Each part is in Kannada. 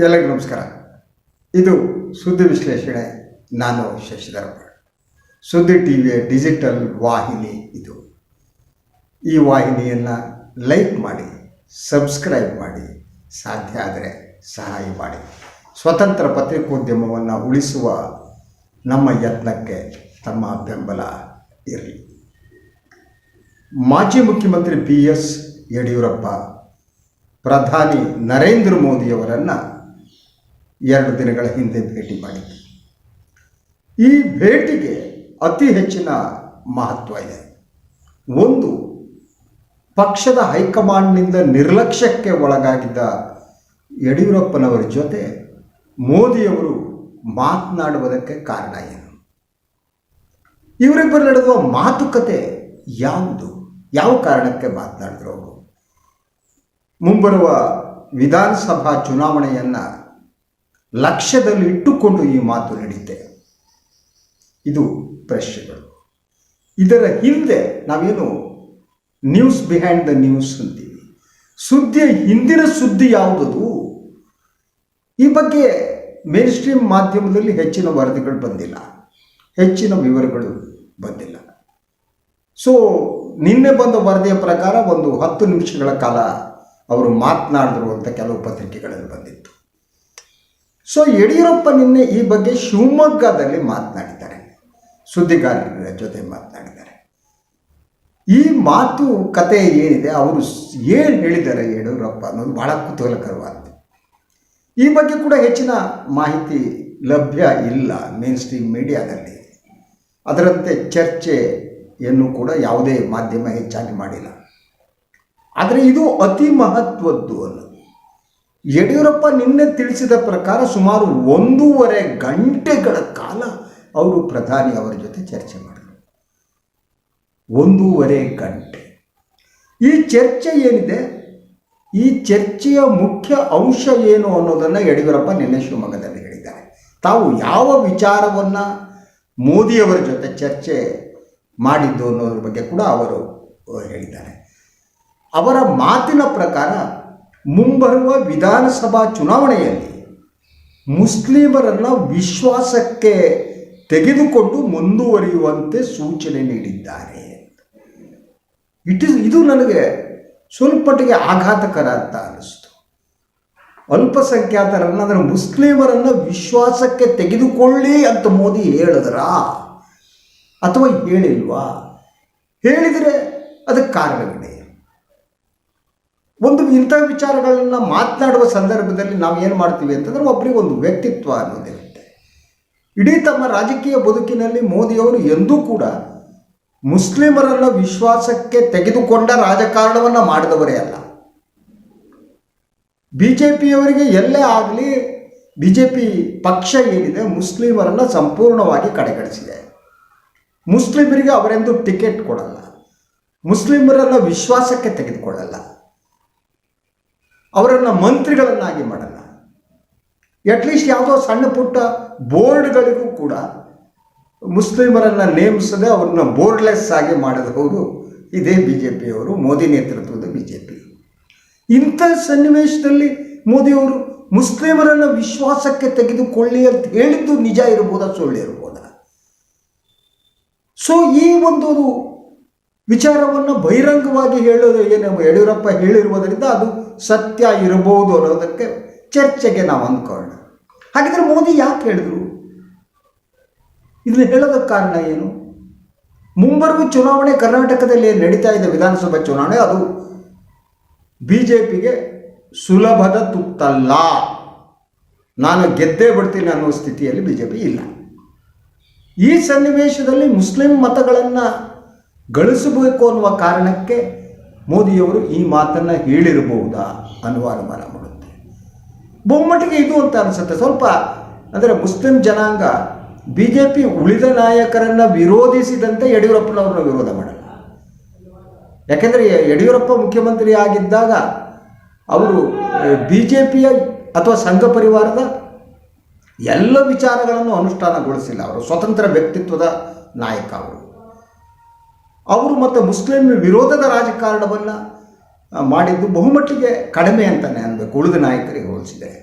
ಎಲ್ಲರಿಗೂ ನಮಸ್ಕಾರ. ಇದು ಸುದ್ದಿ ವಿಶ್ಲೇಷಣೆ. ನಾನು ಶಶಿಧರ ಸುದ್ದಿ ಟಿ ವಿಯ ಡಿಜಿಟಲ್ ವಾಹಿನಿ ಇದು. ಈ ವಾಹಿನಿಯನ್ನು ಲೈಕ್ ಮಾಡಿ, ಸಬ್ಸ್ಕ್ರೈಬ್ ಮಾಡಿ, ಸಾಧ್ಯ ಆದರೆ ಸಹಾಯ ಮಾಡಿ. ಸ್ವತಂತ್ರ ಪತ್ರಿಕೋದ್ಯಮವನ್ನು ಉಳಿಸುವ ನಮ್ಮ ಯತ್ನಕ್ಕೆ ತಮ್ಮ ಬೆಂಬಲ ಇರಲಿ. ಮಾಜಿ ಮುಖ್ಯಮಂತ್ರಿ ಬಿ ಎಸ್ ಯಡಿಯೂರಪ್ಪ, ಪ್ರಧಾನಿ ನರೇಂದ್ರ ಮೋದಿಯವರನ್ನು ಎರಡು ದಿನಗಳ ಹಿಂದೆ ಭೇಟಿ ಮಾಡಿದ್ದೆ ಈ ಭೇಟಿಗೆ ಅತಿ ಹೆಚ್ಚಿನ ಮಹತ್ವ ಇದೆ. ಒಂದು, ಪಕ್ಷದ ಹೈಕಮಾಂಡ್ನಿಂದ ನಿರ್ಲಕ್ಷ್ಯಕ್ಕೆ ಒಳಗಾಗಿದ್ದ ಯಡಿಯೂರಪ್ಪನವರ ಜೊತೆ ಮೋದಿಯವರು ಮಾತನಾಡುವುದಕ್ಕೆ ಕಾರಣ ಏನು? ಇವರಿಬ್ಬರು ನಡೆದುವ ಮಾತುಕತೆ ಯಾವುದು? ಯಾವ ಕಾರಣಕ್ಕೆ ಮಾತನಾಡಿದ್ರು ಅವರು? ಮುಂಬರುವ ವಿಧಾನಸಭಾ ಚುನಾವಣೆಯನ್ನು ಲಕ್ಷ್ಯದಲ್ಲಿ ಇಟ್ಟುಕೊಂಡು ಈ ಮಾತು ನಡೀತೆ. ಇದು ಪ್ರಶ್ನೆಗಳು. ಇದರ ಹಿಂದೆ ನಾವೇನು ನ್ಯೂಸ್ ಬಿಹೈಂಡ್ ದ ನ್ಯೂಸ್ ಅಂತೀವಿ. ಸುದ್ದಿಯ ಹಿಂದಿನ ಸುದ್ದಿ ಯಾವುದದು? ಈ ಬಗ್ಗೆ ಮೇನ್ ಸ್ಟ್ರೀಮ್ ಮಾಧ್ಯಮದಲ್ಲಿ ಹೆಚ್ಚಿನ ವರದಿಗಳು ಬಂದಿಲ್ಲ. ಹೆಚ್ಚಿನ ವಿವರಗಳು ಬಂದಿಲ್ಲ. ಸೊ ನಿನ್ನೆ ಬಂದ ವರದಿಯ ಪ್ರಕಾರ ಒಂದು ಹತ್ತು ನಿಮಿಷಗಳ ಕಾಲ ಅವರು ಮಾತನಾಡಿದ್ರು ಅಂತ ಕೆಲವು ಪತ್ರಿಕೆಗಳಲ್ಲಿ ಬಂದಿತ್ತು. ಸೊ ಯಡಿಯೂರಪ್ಪ ನಿನ್ನೆ ಈ ಬಗ್ಗೆ ಶಿವಮೊಗ್ಗದಲ್ಲಿ ಮಾತನಾಡಿದ್ದಾರೆ. ಸುದ್ದಿಗಾರರ ಜೊತೆ ಮಾತನಾಡಿದ್ದಾರೆ. ಈ ಮಾತು ಕತೆ ಏನಿದೆ, ಅವರು ಏನು ಹೇಳಿದ್ದಾರೆ ಯಡಿಯೂರಪ್ಪ ಅನ್ನೋದು ಬಹಳ ಕುತೂಹಲಕರವಾದ ಈ ಬಗ್ಗೆ ಕೂಡ ಹೆಚ್ಚಿನ ಮಾಹಿತಿ ಲಭ್ಯ ಇಲ್ಲ ಮೇನ್ ಸ್ಟ್ರೀಮ್ ಮೀಡಿಯಾದಲ್ಲಿ. ಅದರಂತೆ ಚರ್ಚೆಯನ್ನು ಕೂಡ ಯಾವುದೇ ಮಾಧ್ಯಮ ಹೆಚ್ಚಾಗಿ ಮಾಡಿಲ್ಲ. ಆದರೆ ಇದು ಅತಿ ಮಹತ್ವದ್ದು ಅನ್ನೋದು. ಯಡಿಯೂರಪ್ಪ ನಿನ್ನೆ ತಿಳಿಸಿದ ಪ್ರಕಾರ ಸುಮಾರು ಒಂದೂವರೆ ಗಂಟೆಗಳ ಕಾಲ ಅವರು ಪ್ರಧಾನಿ ಅವರ ಜೊತೆ ಚರ್ಚೆ ಮಾಡಿದರು. ಒಂದೂವರೆ ಗಂಟೆ. ಈ ಚರ್ಚೆ ಏನಿದೆ? ಈ ಚರ್ಚೆಯ ಮುಖ್ಯ ಅಂಶ ಏನು ಅನ್ನೋದನ್ನು ಯಡಿಯೂರಪ್ಪ ನಿನ್ನೆ ಶಿವಮೊಗ್ಗದಲ್ಲಿ ಹೇಳಿದ್ದಾರೆ. ತಾವು ಯಾವ ವಿಚಾರವನ್ನು ಮೋದಿಯವರ ಜೊತೆ ಚರ್ಚೆ ಮಾಡಿದ್ದು ಅನ್ನೋದ್ರ ಬಗ್ಗೆ ಕೂಡ ಅವರು ಹೇಳಿದ್ದಾರೆ. ಅವರ ಮಾತಿನ ಪ್ರಕಾರ ಮುಂಬರುವ ವಿಧಾನಸಭಾ ಚುನಾವಣೆಯಲ್ಲಿ ಮುಸ್ಲಿಮರನ್ನು ವಿಶ್ವಾಸಕ್ಕೆ ತೆಗೆದುಕೊಂಡು ಮುಂದುವರಿಯುವಂತೆ ಸೂಚನೆ ನೀಡಿದ್ದಾರೆ. ಇಟ್ ಇಸ್ ಇದು ನನಗೆ ಸ್ವಲ್ಪಟ್ಟಿಗೆ ಆಘಾತಕರ ಅಂತ ಅನ್ನಿಸ್ತು ಅಲ್ಪಸಂಖ್ಯಾತರನ್ನು, ಅಂದರೆ ಮುಸ್ಲಿಮರನ್ನು ವಿಶ್ವಾಸಕ್ಕೆ ತೆಗೆದುಕೊಳ್ಳಿ ಅಂತ ಮೋದಿ ಹೇಳಿದ್ರ? ಅಥವಾ ಹೇಳಿಲ್ವಾ? ಹೇಳಿದರೆ ಅದಕ್ಕೆ ಕಾರಣವಿದೆ ಒಂದು ಇಂಥ ವಿಚಾರಗಳನ್ನು ಮಾತನಾಡುವ ಸಂದರ್ಭದಲ್ಲಿ ನಾವು ಏನು ಮಾಡ್ತೀವಿ ಅಂತಂದರೆ ಒಬ್ಬರಿಗೆ ಒಂದು ವ್ಯಕ್ತಿತ್ವ ಅನ್ನೋದಿರುತ್ತೆ ಇಡೀ ತಮ್ಮ ರಾಜಕೀಯ ಬದುಕಿನಲ್ಲಿ ಮೋದಿಯವರು ಎಂದೂ ಕೂಡ ಮುಸ್ಲಿಮರನ್ನು ವಿಶ್ವಾಸಕ್ಕೆ ತೆಗೆದುಕೊಂಡ ರಾಜಕಾರಣವನ್ನು ಮಾಡಿದವರೇ ಅಲ್ಲ. ಬಿ ಜೆ ಪಿಯವರಿಗೆ ಎಲ್ಲೇ ಆಗಲಿ ಬಿ ಜೆ ಪಿ ಪಕ್ಷ ಏನಿದೆ ಮುಸ್ಲಿಮರನ್ನು ಸಂಪೂರ್ಣವಾಗಿ ಕಡೆಗಣಿಸಿದೆ. ಮುಸ್ಲಿಮರಿಗೆ ಅವರೆಂದು ಟಿಕೆಟ್ ಕೊಡಲ್ಲ. ಮುಸ್ಲಿಮರನ್ನು ವಿಶ್ವಾಸಕ್ಕೆ ತೆಗೆದುಕೊಳ್ಳಲ್ಲ. ಅವರನ್ನು ಮಂತ್ರಿಗಳನ್ನಾಗಿ ಮಾಡಲ್ಲ. ಅಟ್ಲೀಸ್ಟ್ ಯಾವುದೋ ಸಣ್ಣ ಪುಟ್ಟ ಬೋರ್ಡ್ಗಳಿಗೂ ಕೂಡ ಮುಸ್ಲಿಮರನ್ನು ನೇಮಿಸದೆ ಅವ್ರನ್ನ ಬೋರ್ಡ್ಲೆಸ್ ಆಗಿ ಮಾಡಿದವರು ಇದೇ ಬಿ ಜೆ ಪಿಯವರು ಮೋದಿ ನೇತೃತ್ವದ ಬಿ ಜೆ ಪಿ ಇಂಥ ಸನ್ನಿವೇಶದಲ್ಲಿ ಮೋದಿಯವರು ಮುಸ್ಲಿಮರನ್ನು ವಿಶ್ವಾಸಕ್ಕೆ ತೆಗೆದುಕೊಳ್ಳಿ ಅಂತ ಹೇಳಿದ್ದು ನಿಜ ಇರ್ಬೋದಾ ಸುಳ್ಳು ಇರ್ಬೋದಾ? ಸೊ ಈ ಒಂದು ವಿಚಾರವನ್ನು ಬಹಿರಂಗವಾಗಿ ಹೇಳೋದು ಏನು ಯಡಿಯೂರಪ್ಪ ಹೇಳಿರುವುದರಿಂದ ಅದು ಸತ್ಯ ಇರಬಹುದು ಅನ್ನೋದಕ್ಕೆ ಚರ್ಚೆಗೆ ನಾವು ಅಂದ್ಕೊಳ್ಳೋಣ. ಹಾಗಿದ್ರೆ ಮೋದಿ ಯಾಕೆ ಹೇಳಿದ್ರು? ಇದನ್ನು ಹೇಳೋದಕ್ಕೆ ಕಾರಣ ಏನು? ಮುಂಬರುವ ಚುನಾವಣೆ ಕರ್ನಾಟಕದಲ್ಲಿ ನಡೀತಾ ಇದೆ ವಿಧಾನಸಭಾ ಚುನಾವಣೆ ಅದು ಬಿ ಜೆ ಪಿಗೆ ಸುಲಭದ ತುತ್ತಲ್ಲ. ನಾನು ಗೆದ್ದೇ ಬಿಡ್ತೀನಿ ಅನ್ನೋ ಸ್ಥಿತಿಯಲ್ಲಿ ಬಿ ಜೆ ಪಿ ಇಲ್ಲ. ಈ ಸನ್ನಿವೇಶದಲ್ಲಿ ಮುಸ್ಲಿಂ ಮತಗಳನ್ನು ಗಳಿಸಬೇಕು ಅನ್ನುವ ಕಾರಣಕ್ಕೆ ಮೋದಿಯವರು ಈ ಮಾತನ್ನು ಹೇಳಿರಬಹುದಾ ಅನ್ನುವ ಅನುಮಾನ ಮಾಡುತ್ತೆ. ಬಹುಮಟ್ಟಿಗೆ ಇದು ಅಂತ ಅನಿಸುತ್ತೆ. ಸ್ವಲ್ಪ ಅಂದರೆ ಮುಸ್ಲಿಂ ಜನಾಂಗ ಬಿ ಜೆ ಪಿ ಉಳಿದ ನಾಯಕರನ್ನು ವಿರೋಧಿಸಿದಂತೆ ಯಡಿಯೂರಪ್ಪನವ್ರನ್ನ ವಿರೋಧ ಮಾಡಲ್ಲ. ಯಾಕೆಂದರೆ ಯಡಿಯೂರಪ್ಪ ಮುಖ್ಯಮಂತ್ರಿ ಆಗಿದ್ದಾಗ ಅವರು ಬಿ ಜೆ ಪಿಯ ಅಥವಾ ಸಂಘ ಪರಿವಾರದ ಎಲ್ಲ ವಿಚಾರಗಳನ್ನು ಅನುಷ್ಠಾನಗೊಳಿಸಿಲ್ಲ. ಅವರು ಸ್ವತಂತ್ರ ವ್ಯಕ್ತಿತ್ವದ ನಾಯಕ ಅವರು. ಅವರು ಮತ್ತು ಮುಸ್ಲಿಂ ವಿರೋಧದ ರಾಜಕಾರಣವನ್ನು ಮಾಡಿದ್ದು ಬಹುಮಟ್ಟಿಗೆ ಕಡಿಮೆ ಅಂತಲೇ ಅನ್ಬೇಕು, ಉಳಿದ ನಾಯಕರಿಗೆ ಹೋಲಿಸಿದರೆ.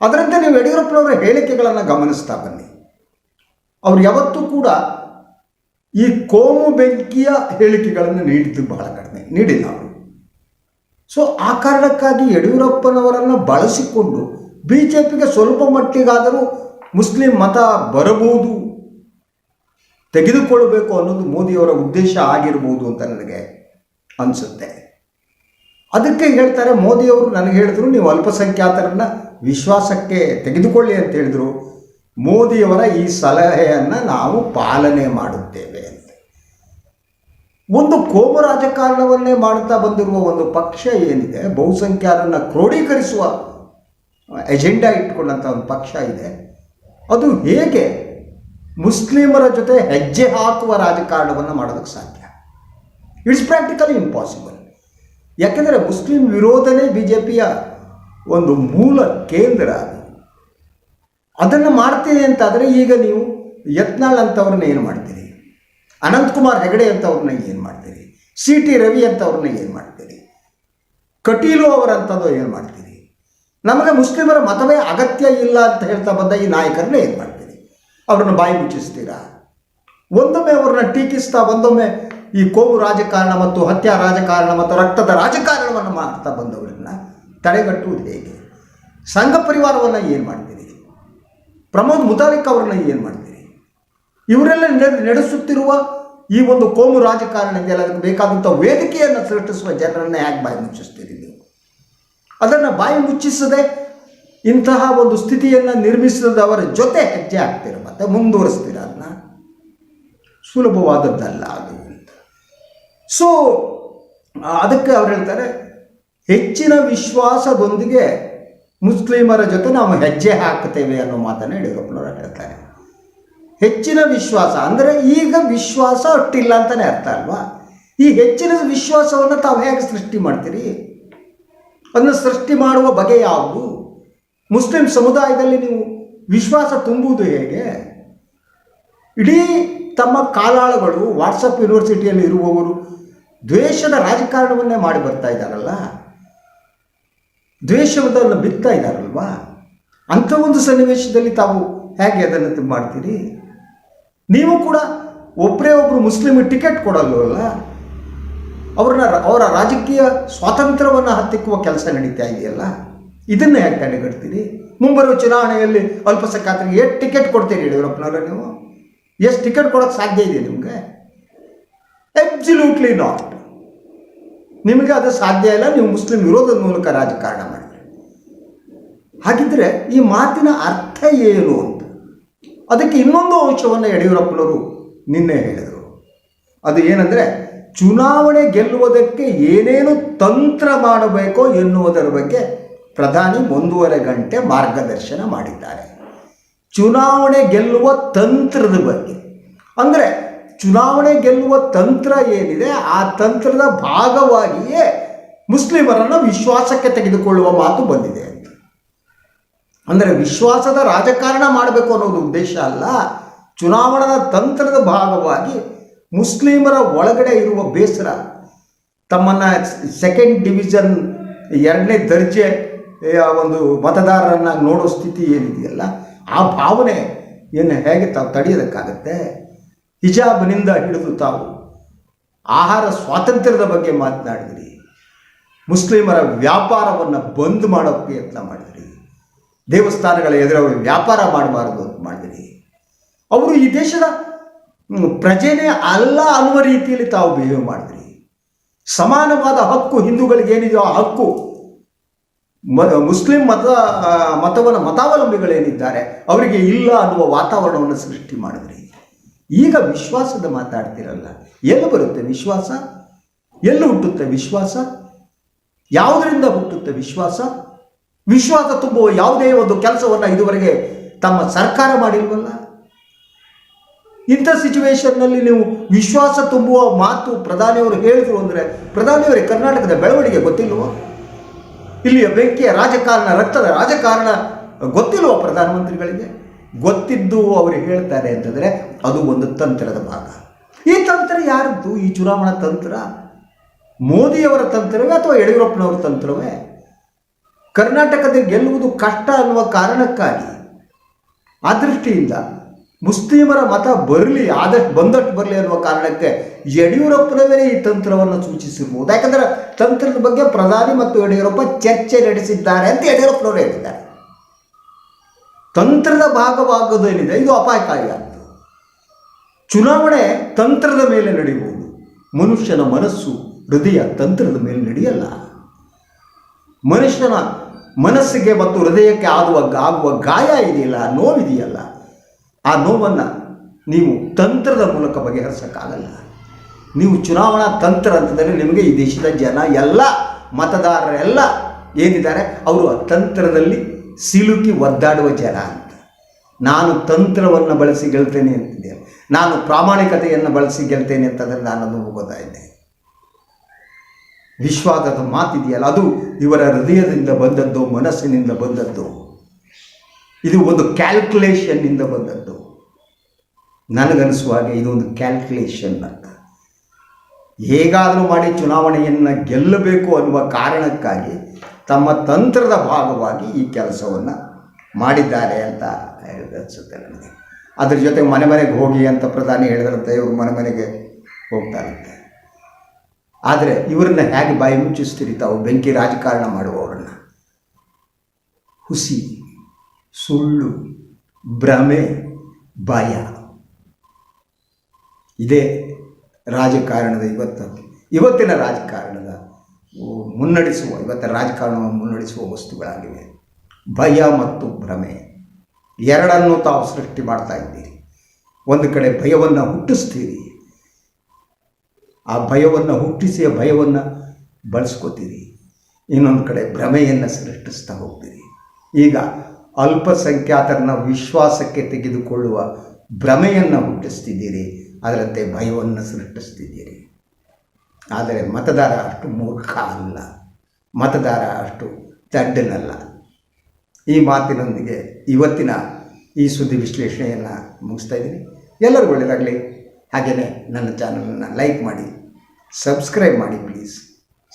ಅದರಂತೆ ನೀವು ಯಡಿಯೂರಪ್ಪನವರ ಹೇಳಿಕೆಗಳನ್ನು ಗಮನಿಸ್ತಾ ಬನ್ನಿ. ಅವ್ರು ಯಾವತ್ತೂ ಕೂಡ ಈ ಕೋಮು ಬೆಂಕಿಯ ಹೇಳಿಕೆಗಳನ್ನು ನೀಡಿದ್ದು ಬಹಳ ಕಡಿಮೆ, ನೀಡಿಲ್ಲ ಅವರು. ಸೊ ಆ ಕಾರಣಕ್ಕಾಗಿ ಯಡಿಯೂರಪ್ಪನವರನ್ನು ಬಳಸಿಕೊಂಡು ಬಿ ಜೆ ಪಿಗೆ ಸ್ವಲ್ಪ ಮಟ್ಟಿಗಾದರೂ ಮುಸ್ಲಿಂ ಮತ ಬರಬಹುದು ತೆಗೆದುಕೊಳ್ಳಬೇಕು ಅನ್ನೋದು ಮೋದಿಯವರ ಉದ್ದೇಶ ಆಗಿರ್ಬೋದು ಅಂತ ನನಗೆ ಅನಿಸುತ್ತೆ. ಅದಕ್ಕೆ ಹೇಳ್ತಾರೆ, ಮೋದಿಯವರು ನನಗೆ ಹೇಳಿದ್ರು, ನೀವು ಅಲ್ಪಸಂಖ್ಯಾತರನ್ನ ವಿಶ್ವಾಸಕ್ಕೆ ತೆಗೆದುಕೊಳ್ಳಿ ಅಂತ ಹೇಳಿದ್ರು. ಮೋದಿಯವರ ಈ ಸಲಹೆಯನ್ನು ನಾವು ಪಾಲನೆ ಮಾಡುತ್ತೇವೆ ಅಂತ. ಒಂದು ಕೋಮ ರಾಜಕಾರಣವನ್ನೇ ಮಾಡುತ್ತಾ ಬಂದಿರುವ ಒಂದು ಪಕ್ಷ ಏನಿದೆ, ಬಹುಸಂಖ್ಯಾತರನ್ನು ಕ್ರೋಢೀಕರಿಸುವ ಎಜೆಂಡಾ ಇಟ್ಕೊಂಡಂಥ ಒಂದು ಪಕ್ಷ ಇದೆ. ಅದು ಹೇಗೆ ಮುಸ್ಲಿಮರ ಜೊತೆ ಹೆಜ್ಜೆ ಹಾಕುವ ರಾಜಕಾರಣವನ್ನು ಮಾಡೋದಕ್ಕೆ ಸಾಧ್ಯ. ಇಟ್ಸ್ ಪ್ರಾಕ್ಟಿಕಲಿ ಇಂಪಾಸಿಬಲ್ ಯಾಕೆಂದರೆ ಮುಸ್ಲಿಂ ವಿರೋಧನೇ ಬಿ ಜೆ ಪಿಯ ಒಂದು ಮೂಲ ಕೇಂದ್ರ ಅದು. ಅದನ್ನು ಮಾಡ್ತೀನಿ ಅಂತಾದರೆ ಈಗ ನೀವು ಯತ್ನಾಳ್ ಅಂತವ್ರನ್ನ ಏನು ಮಾಡ್ತೀರಿ? ಅನಂತಕುಮಾರ್ ಹೆಗಡೆ ಅಂತವ್ರನ್ನ ಏನು ಮಾಡ್ತೀರಿ? ಸಿ ಟಿ ರವಿ ಅಂತವ್ರನ್ನ ಏನು ಮಾಡ್ತೀರಿ? ಕಟೀಲು ಅವರಂಥದ್ದು ಏನು ಮಾಡ್ತೀರಿ? ನಮಗೆ ಮುಸ್ಲಿಮರ ಮತವೇ ಅಗತ್ಯ ಇಲ್ಲ ಅಂತ ಹೇಳ್ತಾ ಬಂದ ಈ ನಾಯಕರನ್ನ ಏನು ಮಾಡ್ತೀರಿ? ಅವ್ರನ್ನ ಬಾಯಿ ಮುಚ್ಚಿಸ್ತೀರಾ? ಒಂದೊಮ್ಮೆ ಅವ್ರನ್ನ ಟೀಕಿಸ್ತಾ, ಒಂದೊಮ್ಮೆ ಈ ಕೋಮು ರಾಜಕಾರಣ ಮತ್ತು ಹತ್ಯಾ ರಾಜಕಾರಣ ಮತ್ತು ರಕ್ತದ ರಾಜಕಾರಣವನ್ನು ಮಾಡ್ತಾ ಬಂದವರನ್ನ ತಡೆಗಟ್ಟುವುದು ಹೇಗೆ? ಸಂಘ ಪರಿವಾರವನ್ನು ಏನು ಮಾಡ್ತೀರಿ? ಪ್ರಮೋದ್ ಮುತಾಲಿಕ್ ಅವ್ರನ್ನ ಏನು ಮಾಡ್ತೀರಿ? ಇವರೆಲ್ಲ ನಡೆ- ನಡೆಸುತ್ತಿರುವ ಈ ಒಂದು ಕೋಮು ರಾಜಕಾರಣ ಇದೆಯಲ್ಲ ಅದಕ್ಕೆ ಬೇಕಾದಂಥ ವೇದಿಕೆಯನ್ನು ಸೃಷ್ಟಿಸುವ ಜನರನ್ನು ಯಾಕೆ ಬಾಯಿ ಮುಚ್ಚಿಸ್ತೀರಿ ನೀವು? ಅದನ್ನು ಬಾಯಿ ಮುಚ್ಚಿಸದೆ ಇಂತಹ ಒಂದು ಸ್ಥಿತಿಯನ್ನು ನಿರ್ಮಿಸಿದವರ ಜೊತೆ ಹೆಜ್ಜೆ ಹಾಕ್ತೀರ ಮತ್ತೆ ಮುಂದುವರಿಸ್ತೀರ ಅದನ್ನ? ಸುಲಭವಾದದ್ದಲ್ಲ ಅದು ಅಂತ. ಸೊ ಅದಕ್ಕೆ ಅವ್ರು ಹೇಳ್ತಾರೆ, ಹೆಚ್ಚಿನ ವಿಶ್ವಾಸದೊಂದಿಗೆ ಮುಸ್ಲಿಮರ ಜೊತೆ ನಾವು ಹೆಜ್ಜೆ ಹಾಕ್ತೇವೆ ಅನ್ನೋ ಮಾತನ್ನು ಯಡಿಯೂರಪ್ಪನವರು ಹೇಳ್ತಾರೆ. ಹೆಚ್ಚಿನ ವಿಶ್ವಾಸ, ಅಂದರೆ ಈಗ ವಿಶ್ವಾಸ ಅಷ್ಟಿಲ್ಲ ಅಂತಲೇ ಅರ್ಥ ಅಲ್ವಾ? ಈ ಹೆಚ್ಚಿನ ವಿಶ್ವಾಸವನ್ನು ತಾವು ಹೇಗೆ ಸೃಷ್ಟಿ ಮಾಡ್ತೀರಿ? ಅದನ್ನು ಸೃಷ್ಟಿ ಮಾಡುವ ಬಗೆ ಯಾವುದು? ಮುಸ್ಲಿಂ ಸಮುದಾಯದಲ್ಲಿ ನೀವು ವಿಶ್ವಾಸ ತುಂಬುವುದು ಹೇಗೆ? ಇಡೀ ತಮ್ಮ ಕಾಲಾಳುಗಳು ವಾಟ್ಸಪ್ ಯೂನಿವರ್ಸಿಟಿಯಲ್ಲಿ ಇರುವವರು ದ್ವೇಷದ ರಾಜಕಾರಣವನ್ನೇ ಮಾಡಿ ಬರ್ತಾ ಇದ್ದಾರಲ್ಲ? ದ್ವೇಷವನ್ನು ಬಿತ್ತಾ ಇದ್ದಾರಲ್ವಾ? ಅಂಥ ಒಂದು ಸನ್ನಿವೇಶದಲ್ಲಿ ತಾವು ಹೇಗೆ ಅದನ್ನು ಮಾಡ್ತೀರಿ? ನೀವು ಕೂಡ ಒಬ್ಬರೇ ಒಬ್ಬರು ಮುಸ್ಲಿಮ್ ಟಿಕೆಟ್ ಕೊಡಲ್ವಲ್ಲ ಅವ್ರನ್ನ ಅವರ ರಾಜಕೀಯ ಸ್ವಾತಂತ್ರ್ಯವನ್ನು ಹತ್ತಿಕ್ಕುವ ಕೆಲಸ ನಡೀತಾ ಇದೆಯಲ್ಲ? ಇದನ್ನು ಯಾಕೆ ತಡೆಗಟ್ತೀರಿ ಮುಂಬರುವ ಚುನಾವಣೆಯಲ್ಲಿ ಅಲ್ಪಸಂಖ್ಯಾತರಿಗೆ ಎಷ್ಟು ಟಿಕೆಟ್ ಕೊಡ್ತೀರಿ ಯಡಿಯೂರಪ್ಪನವರ ನೀವು? ಎಷ್ಟು ಟಿಕೆಟ್ ಕೊಡೋಕ್ಕೆ ಸಾಧ್ಯ ಇದೆ ನಿಮಗೆ? ಎಬ್ಸಲ್ಯೂಟ್ಲಿ ನಾಟ್ ನಿಮಗೆ ಅದು ಸಾಧ್ಯ ಇಲ್ಲ, ನೀವು ಮುಸ್ಲಿಂ ವಿರೋಧದ ಮೂಲಕ ರಾಜಕಾರಣ ಮಾಡಿದ್ರಿ. ಹಾಗಿದ್ರೆ ಈ ಮಾತಿನ ಅರ್ಥ ಏನು ಅಂತ? ಅದಕ್ಕೆ ಇನ್ನೊಂದು ಅಂಶವನ್ನು ಯಡಿಯೂರಪ್ಪನವರು ನಿನ್ನೆ ಹೇಳಿದರು. ಅದು ಏನಂದರೆ, ಚುನಾವಣೆ ಗೆಲ್ಲುವುದಕ್ಕೆ ಏನೇನು ತಂತ್ರ ಮಾಡಬೇಕೋ ಎನ್ನುವುದರ ಬಗ್ಗೆ ಪ್ರಧಾನಿ ಒಂದೂವರೆ ಗಂಟೆ ಮಾರ್ಗದರ್ಶನ ಮಾಡಿದ್ದಾರೆ. ಚುನಾವಣೆ ಗೆಲ್ಲುವ ತಂತ್ರದ ಬಗ್ಗೆ. ಅಂದರೆ ಚುನಾವಣೆ ಗೆಲ್ಲುವ ತಂತ್ರ ಏನಿದೆ, ಆ ತಂತ್ರದ ಭಾಗವಾಗಿಯೇ ಮುಸ್ಲಿಮರನ್ನು ವಿಶ್ವಾಸಕ್ಕೆ ತೆಗೆದುಕೊಳ್ಳುವ ಮಾತು ಬಂದಿದೆ ಅಂತ. ಅಂದರೆ ವಿಶ್ವಾಸದ ರಾಜಕಾರಣ ಮಾಡಬೇಕು ಅನ್ನೋದು ಉದ್ದೇಶ ಅಲ್ಲ ಚುನಾವಣಾ ತಂತ್ರದ ಭಾಗವಾಗಿ ಮುಸ್ಲಿಮರ ಒಳಗಡೆ ಇರುವ ಬೇಸರ. ತಮ್ಮನ್ನು ಸೆಕೆಂಡ್ ಡಿವಿಷನ್ ಎರಡನೇ ದರ್ಜೆ ಆ, ಒಂದು ಮತದಾರರನ್ನು ನೋಡೋ ಸ್ಥಿತಿ ಏನಿದೆಯಲ್ಲ ಆ ಭಾವನೆ ಏನು ಹೇಗೆ ತಾವು ತಡೆಯೋದಕ್ಕಾಗತ್ತೆ? ಹಿಜಾಬ್ನಿಂದ ಹಿಡಿದು ತಾವು ಆಹಾರ ಸ್ವಾತಂತ್ರ್ಯದ ಬಗ್ಗೆ ಮಾತನಾಡಿದ್ರಿ ಮುಸ್ಲಿಮರ ವ್ಯಾಪಾರವನ್ನು ಬಂದ್ ಮಾಡೋ ಯತ್ನ ಮಾಡಿದ್ರಿ ದೇವಸ್ಥಾನಗಳ ಎದುರು ವ್ಯಾಪಾರ ಮಾಡಬಾರದು ಅಂತ ಮಾಡಿದ್ರಿ. ಅವರು ಈ ದೇಶದ ಪ್ರಜೆನೇ ಅಲ್ಲ ಅನ್ನುವ ರೀತಿಯಲ್ಲಿ ತಾವು ಬಿಹೇವ್ ಮಾಡಿದ್ರಿ. ಸಮಾನವಾದ ಹಕ್ಕು ಹಿಂದೂಗಳಿಗೆ ಏನಿದೆಯೋ ಆ ಹಕ್ಕು ಮ, ಮುಸ್ಲಿಂ ಮತ ಮತವನ ಮತವನ್ನು ಮತಾವಲಂಬಿಗಳೇನಿದ್ದಾರೆ, ಅವರಿಗೆ ಇಲ್ಲ ಅನ್ನುವ ವಾತಾವರಣವನ್ನು ಸೃಷ್ಟಿ ಮಾಡಿದ್ರಿ ಈಗ ವಿಶ್ವಾಸದ ಮಾತಾಡ್ತಿರಲ್ಲ, ಎಲ್ಲಿ ಬರುತ್ತೆ ವಿಶ್ವಾಸ? ಎಲ್ಲಿ ಹುಟ್ಟುತ್ತೆ ವಿಶ್ವಾಸ? ಯಾವುದರಿಂದ ಹುಟ್ಟುತ್ತೆ ವಿಶ್ವಾಸ? ವಿಶ್ವಾಸ ತುಂಬುವ ಯಾವುದೇ ಒಂದು ಕೆಲಸವನ್ನು ಇದುವರೆಗೆ ತಮ್ಮ ಸರ್ಕಾರ ಮಾಡಿಲ್ವಲ್ಲ? ಇಂಥ ಸಿಚುವೇಶನ್ನಲ್ಲಿ ನೀವು ವಿಶ್ವಾಸ ತುಂಬುವ ಮಾತು ಪ್ರಧಾನಿಯವರು ಹೇಳಿದ್ರು ಅಂದರೆ ಪ್ರಧಾನಿಯವರಿಗೆ ಕರ್ನಾಟಕದ ಬೆಳವಣಿಗೆ ಗೊತ್ತಿಲ್ವೋ? ಇಲ್ಲಿಯ ಬೆಂಕಿಯ ರಾಜಕಾರಣ, ರಕ್ತದ ರಾಜಕಾರಣ ಗೊತ್ತಿಲ್ಲವ ಪ್ರಧಾನಮಂತ್ರಿಗಳಿಗೆ? ಗೊತ್ತಿದ್ದು ಅವರು ಹೇಳ್ತಾರೆ ಅಂತಂದರೆ ಅದು ಒಂದು ತಂತ್ರದ ಭಾಗ. ಈ ತಂತ್ರ ಯಾರದ್ದು ಈ ಚುನಾವಣಾ ತಂತ್ರ? ಮೋದಿಯವರ ತಂತ್ರವೇ ಅಥವಾ ಯಡಿಯೂರಪ್ಪನವರ ತಂತ್ರವೇ? ಕರ್ನಾಟಕದ ಗೆಲ್ಲುವುದು ಕಷ್ಟ ಅನ್ನುವ ಕಾರಣಕ್ಕಾಗಿ ಆ ದೃಷ್ಟಿಯಿಂದ ಮುಸ್ಲಿಮರ ಮತ ಬರಲಿ, ಆದಷ್ಟು ಬಂದಷ್ಟು ಬರಲಿ ಅನ್ನುವ ಕಾರಣಕ್ಕೆ ಯಡಿಯೂರಪ್ಪನವರೇ ಈ ತಂತ್ರವನ್ನು ಸೂಚಿಸಿರ್ಬೋದು ಯಾಕಂದರೆ ತಂತ್ರದ ಬಗ್ಗೆ ಪ್ರಧಾನಿ ಮತ್ತು ಯಡಿಯೂರಪ್ಪ ಚರ್ಚೆ ನಡೆಸಿದ್ದಾರೆ ಅಂತ ಯಡಿಯೂರಪ್ಪನವರು ಹೇಳಿದ್ದಾರೆ. ತಂತ್ರದ ಭಾಗವಾಗೋದೇನಿದೆ ಇದು ಅಪಾಯಕಾರಿ ಆಗ್ತದೆ. ಚುನಾವಣೆ ತಂತ್ರದ ಮೇಲೆ ನಡೆಯುವುದು. ಮನುಷ್ಯನ ಮನಸ್ಸು ಹೃದಯ ತಂತ್ರದ ಮೇಲೆ ನಡೆಯಲ್ಲ. ಮನುಷ್ಯನ ಮನಸ್ಸಿಗೆ ಮತ್ತು ಹೃದಯಕ್ಕೆ ಆಗುವ ಆಗುವ ಗಾಯ ಇದೆಯಲ್ಲ, ನೋವಿದೆಯಲ್ಲ. ಆ ನೋವನ್ನು ನೀವು ತಂತ್ರದ ಮೂಲಕ ಬಗೆಹರಿಸೋಕ್ಕಾಗಲ್ಲ. ನೀವು ಚುನಾವಣಾ ತಂತ್ರ ಅಂತಂದರೆ ನಿಮಗೆ ಈ ದೇಶದ ಜನ ಎಲ್ಲ ಮತದಾರರೆಲ್ಲ ಏನಿದ್ದಾರೆ, ಅವರು ಆ ತಂತ್ರದಲ್ಲಿ ಸಿಲುಕಿ ಒದ್ದಾಡುವ ಜನ ಅಂತ. ನಾನು ತಂತ್ರವನ್ನು ಬಳಸಿ ಗೆಲ್ತೇನೆ ಅಂತಿದ್ದೆ. ನಾನು ಪ್ರಾಮಾಣಿಕತೆಯನ್ನು ಬಳಸಿ ಗೆಲ್ತೇನೆ ಅಂತಂದರೆ ನಾನು ಅದು ಹೋಗೋತಾ ವಿಶ್ವಾಸದ ಮಾತಿದೆಯಲ್ಲ, ಅದು ಇವರ ಹೃದಯದಿಂದ ಬಂದದ್ದು, ಮನಸ್ಸಿನಿಂದ ಬಂದದ್ದು? ಇದು ಒಂದು ಕ್ಯಾಲ್ಕುಲೇಷನ್ನಿಂದ ಬಂದದ್ದು. ನನಗನಿಸುವ ಹಾಗೆ ಇದೊಂದು ಕ್ಯಾಲ್ಕುಲೇಷನ್ ಅಂತ ಹೇಗಾದರೂ ಮಾಡಿ ಚುನಾವಣೆಯನ್ನು ಗೆಲ್ಲಬೇಕು ಅನ್ನುವ ಕಾರಣಕ್ಕಾಗಿ ತಮ್ಮ ತಂತ್ರದ ಭಾಗವಾಗಿ ಈ ಕೆಲಸವನ್ನು ಮಾಡಿದ್ದಾರೆ ಅಂತ ಅನಿಸುತ್ತೆ ನನಗೆ. ಅದ್ರ ಜೊತೆ ಮನೆ ಮನೆಗೆ ಹೋಗಿ ಅಂತ ಪ್ರಧಾನಿ ಹೇಳಿದ್ರಂತೆ, ಇವರು ಮನೆ ಮನೆಗೆ ಹೋಗ್ತಾರಂತೆ ಆದರೆ ಇವರನ್ನ ಹೇಗೆ ಬಾಯಿ ಮುಚ್ಚಿಸ್ತೀರಿ ತಾವು? ಬೆಂಕಿ ರಾಜಕಾರಣ ಮಾಡುವವರನ್ನು. ಹುಸಿ. ಸುಳ್ಳು, ಭ್ರಮೆ, ಭಯ. ಇದೇ ರಾಜಕಾರಣದ ಇವತ್ತು. ಇವತ್ತಿನ ರಾಜಕಾರಣದ ಮುನ್ನಡೆಸುವ ಇವತ್ತಿನ ರಾಜಕಾರಣವನ್ನು ಮುನ್ನಡೆಸುವ ವಸ್ತುಗಳಾಗಿವೆ. ಭಯ ಮತ್ತು ಭ್ರಮೆ. ಎರಡನ್ನೂ ತಾವು ಸೃಷ್ಟಿ ಮಾಡ್ತಾ ಇದ್ದೀರಿ. ಒಂದು ಕಡೆ ಭಯವನ್ನು ಹುಟ್ಟಿಸ್ತೀರಿ. ಆ ಭಯವನ್ನು ಹುಟ್ಟಿಸಿ ಆ ಭಯವನ್ನು ಬಳಸ್ಕೋತೀರಿ. ಇನ್ನೊಂದು ಕಡೆ ಭ್ರಮೆಯನ್ನು ಸೃಷ್ಟಿಸ್ತಾ ಹೋಗ್ತೀರಿ. ಈಗ ಅಲ್ಪಸಂಖ್ಯಾತರನ್ನ ವಿಶ್ವಾಸಕ್ಕೆ ತೆಗೆದುಕೊಳ್ಳುವ ಭ್ರಮೆಯನ್ನು ಹುಟ್ಟಿಸ್ತಿದ್ದೀರಿ. ಅದರಂತೆ ಭಯವನ್ನು ಸೃಷ್ಟಿಸ್ತಿದ್ದೀರಿ. ಆದರೆ ಮತದಾರ ಅಷ್ಟು ಮೂರ್ಖ ಅಲ್ಲ. ಮತದಾರ ಅಷ್ಟು ದಡ್ಡನಲ್ಲ. ಈ ಮಾತಿನೊಂದಿಗೆ ಇವತ್ತಿನ ಈ ಸುದ್ದಿ ವಿಶ್ಲೇಷಣೆಯನ್ನು ಮುಗಿಸ್ತಾ ಇದ್ದೀನಿ. ಎಲ್ಲರಿಗೂ ಒಳ್ಳೆಯದಾಗಲಿ ಹಾಗೆಯೇ ನನ್ನ ಚಾನಲನ್ನು ಲೈಕ್ ಮಾಡಿ, ಸಬ್ಸ್ಕ್ರೈಬ್ ಮಾಡಿ ಪ್ಲೀಸ್.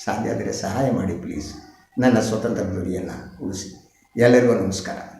ಸಾಧ್ಯ ಆದರೆ ಸಹಾಯ ಮಾಡಿ ಪ್ಲೀಸ್. ನನ್ನ ಸ್ವತಂತ್ರ ಗುರಿಯನ್ನು ಉಳಿಸಿ. ಎಲ್ಲರಿಗೂ ನಮಸ್ಕಾರ.